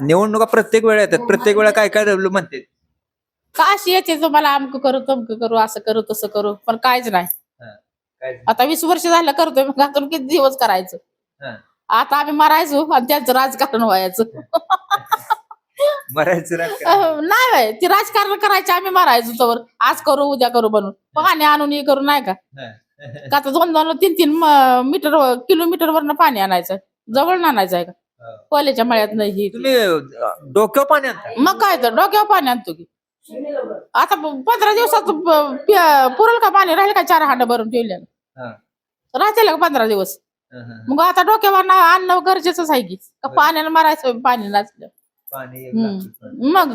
निवडणुका प्रत्येक वेळा येतात. प्रत्येक वेळा काय काय म्हणते? का अशी येते तुम्हाला अमक करू तमक करू असं करू तसं करू. पण काहीच नाही. आता वीस वर्ष झालं करतोय मग अजून किती दिवस करायचं. आता आम्ही मरायचो आणि त्यांचं राजकारण व्हायचं. मरायचं नाही बाई ती राजकारण करायचे आम्ही मरायचो तवर. आज करू उद्या करू बनून पाणी आणून हे करू नाही का? आता दोन दोन तीन तीन मीटर किलोमीटर वरनं पाणी आणायचं. जवळ आणायचं आहे का? कोल्याच्या मळ्यात नाही तुम्ही डोक्यावर पाणी आणताय मग काय तर डोक्यावर पाणी आणतो की आता प- पंधरा दिवसात प- पुरेल का पाणी राहील का चार हांड भरून ठेवलेलं हा. राहतील का पंधरा दिवस हं, हं. मग आता डोक्यावर ना आणणं गरजेचंच आहे की का बरं. पाण्यानं मारायचं पाणी नसलं पाणी एक हम्म. लागतं.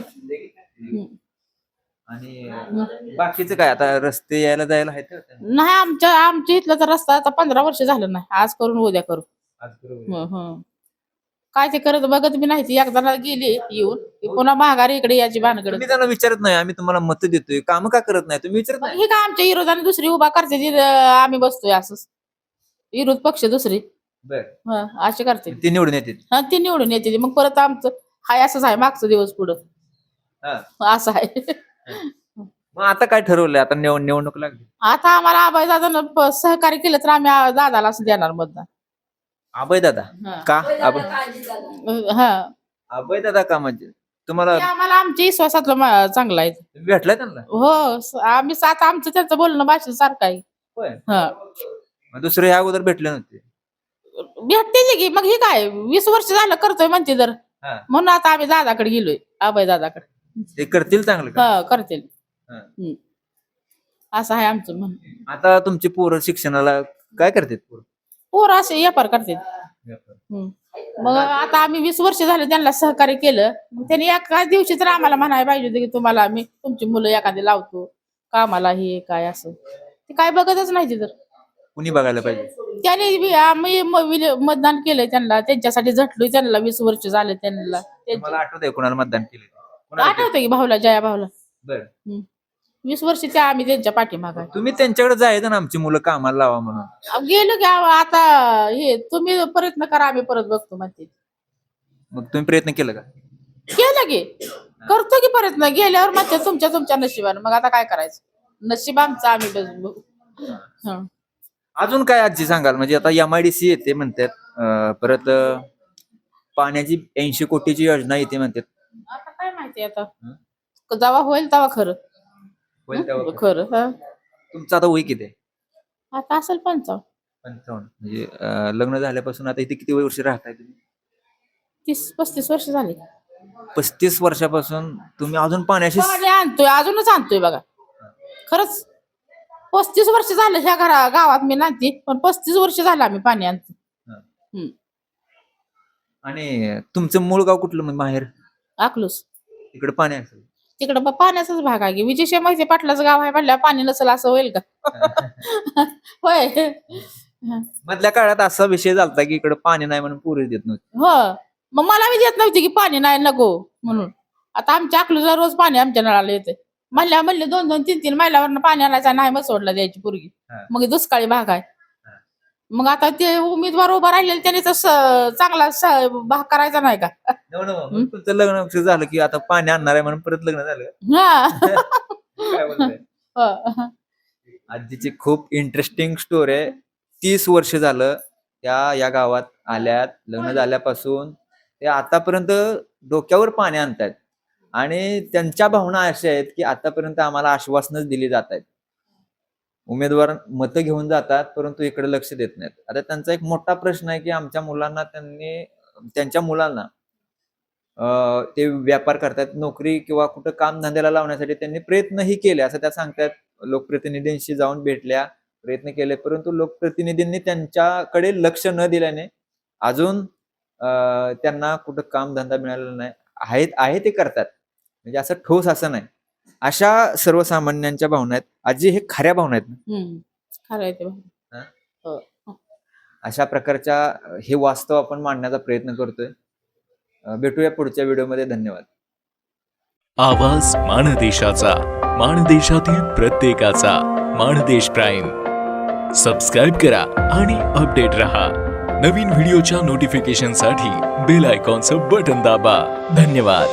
मग आणि बाकीचं काय आता रस्ते यायला जायला आहेत का? नाही आमच्या आमच्या इथलं तर रस्ता आता पंधरा वर्ष झालं नाही आज करून उद्या करू आज बरोबर आहे. हं, हं. काय ते करत बघत मी नाही ती एकदा गेली येऊन की पुन्हा माघारी इकडे याची भानगड. तुम्ही त्यांना विचारत नाही आम्ही तुम्हाला मत देतोय काम का करत नाही तुम्ही विचारत नाही. ही काय आमच्या विरोधाने दुसरी उभा करते ती, अं, आम्ही बसतोय असंच. विरोध पक्ष दुसरी. बर. हं, असे करते. ते निवडून येते. हा ती निवडून येते ती. मग परत आमचं हाय असंच आहे मागचं दिवस पुढं. हा. असं आहे. मग आता काय ठरवलंय? आता निवड निवडणूक लागली. आता आम्हाला आबाई दादा सहकार्य केलं तर आम्ही आ- दादाला असं देणार मतदान. अभय दादा. का? अभय हा. अभय दादा का म्हणजे? तुम्हाला ते आम्हाला आमच्या विश्वासातलं मा- चांगलं आहे. तुम्ही भेटलाय त्यांना? हो स- आम्ही सात आमचं त्यांचं बोलणं भाषण सारखं आहे. होय. हा. मग दुसरे ह्या अगोदर भेटले नव्हते. भेटते की मग ही काय वीस वर्ष झालं करतोय म्हणते तर हा. म्हणून आता आम्ही दादाकडे गेलोय आबाई दादाकडे ते करतील चांगलं का? हा करतील. हा. असं आहे आमचं म्हणणं. आता तुमची पोरं शिक्षणाला काय करतात पोरं? पोरं असे व्यापार हम्म. मग आता आम्ही वीस वर्ष झाले त्यांना सहकार्य केलं. मग त्यांनी एका दिवशी तर आम्हाला म्हणायला पाहिजे होतं की तुम्हाला आम्ही तुमची मुलं एखादी लावतो. कामाला हे काय असं. ते काय बघतच नाही ते तर. कुणी बघायला पाहिजे? त्याने बी आम्ही म- विल- मतदान केलंय त्यांना. त्यांच्यासाठी झटलोय त्यांना वीस वर्ष झाले त्यांना. आठवत कुणाला मतदान केले? आठवतं की भाऊला जया भाऊला बरं वीस वर्ष त्या आम्ही त्यांच्या पाठीमाग आहे. तुम्ही त्यांच्याकडे जायचं ना आमची मुलं कामाला लावा म्हणून. अहो, गेलो की आता हे तुम्ही प्रयत्न करा आम्ही परत बघतो म्हणते. मग तुम्ही प्रयत्न केला का? केलं की. करतो की प्रयत्न गेल्यावर म्हणते तुमच्या तुमच्या नशिबानं. मग आता काय करायचं? नशीब आमचं आम्ही बघू. हं. अजून काय आजी सांगाल? म्हणजे आता एम आय डी सी येते म्हणतात. अं, परत अं, पाण्याची ऐंशी कोटीची योजना येते म्हणतात. आता काय माहिती आता. हं? जेव्हा होईल तेव्हा खरं. होईल तेव्हा हं? खरं हं. तुमचं आता वय किती आहे? आता असेल पंचावन्न. पंचावन्न. म्हणजे अं, लग्न झाल्यापासून आता इथे किती वर्ष राहताय तुम्ही? तीस पस्तीस वर्ष झाली. पस्तीस वर्षापासून तुम्ही अजून पाण्याशी पाणी आणतोय अजूनच आणतोय बघा. खरंच पस्तीस वर्ष झालं ह्या घरा गावात मी नांदते पण पस्तीस वर्ष झालं आम्ही पाणी आणतो. आणि तुमचं मूळ गाव कुठलं मग माहेर? अकलूस तिकडे पाणी असेल तिकडं ब- पाण्याचाच भाग आहे. की माहिती पाटलाचं गाव आहे म्हणल्या पाणी नसेल असं होईल का? होय. मधल्या काळात असा विषय झालता की इकडे पाणी नाही म्हणून पुरे देत नव्हते. हो. मग मला बी देत नव्हती की पाणी नाही नको म्हणून. आता आमच्या अकलूसला रोज पाणी आमच्या नळाला येते म्हणल्या म्हणले दोन दोन तीन तीन मैलावरनं पाणी आणायचं नाही मग सोडला द्यायची पोरगी. हा. मग हे दुष्काळी भाग आहे. मग आता ते उमेदवार उभा राहिलेले त्याने तर स- चांगला स- भाग करायचा नाही का? मग तुमचं लग्न झालं की आता पाणी आणणार आहे म्हणून परत लग्न झालं. हा. काय बोलताय? हो. आजीची खूप इंटरेस्टिंग स्टोरी आहे. तीस वर्ष झालं त्या या गावात आल्यात. लग्न झाल्यापासून ते आतापर्यंत डोक्यावर पाणी आणतायत. आणि त्यांच्या भावना अशा आहेत की आतापर्यंत आम्हाला आश्वासनच दिली जात आहेत उमेदवार मतं घेऊन जातात परंतु इकडे लक्ष देत नाहीत. आता त्यांचा एक मोठा प्रश्न आहे की आमच्या मुलांना त्यांनी त्यांच्या मुलांना ते व्यापार करतात नोकरी किंवा कुठं काम धंद्याला लावण्यासाठी त्यांनी प्रयत्नही केले असं त्या सांगतात. लोकप्रतिनिधींशी जाऊन भेटल्या प्रयत्न केले परंतु लोकप्रतिनिधींनी त्यांच्याकडे लक्ष न दिल्याने अजून त्यांना कुठं काम धंदा मिळालेला नाही. आहे आहे ते करतात. म्हणजे असं ठोस असं नाही. अशा सर्वसामान्यांच्या भावना आहेत. आजी हे खऱ्या भावना आहेत ना? हम्म. खरं आहे ते भाऊ. हो. अशा प्रकारच्या हे वास्तव आपण मांडण्याचा प्रयत्न करतोय. अं, भेटूया पुढच्या व्हिडिओमध्ये. धन्यवाद. आवाज माणदेशाचा माणदेशातील प्रत्येकाचा माणदेश प्राईम. सबस्क्राईब करा आणि अपडेट रहा. नवीन व्हिडिओच्या नोटिफिकेशनसाठी बेल आयकॉनचं बटन दाबा. धन्यवाद.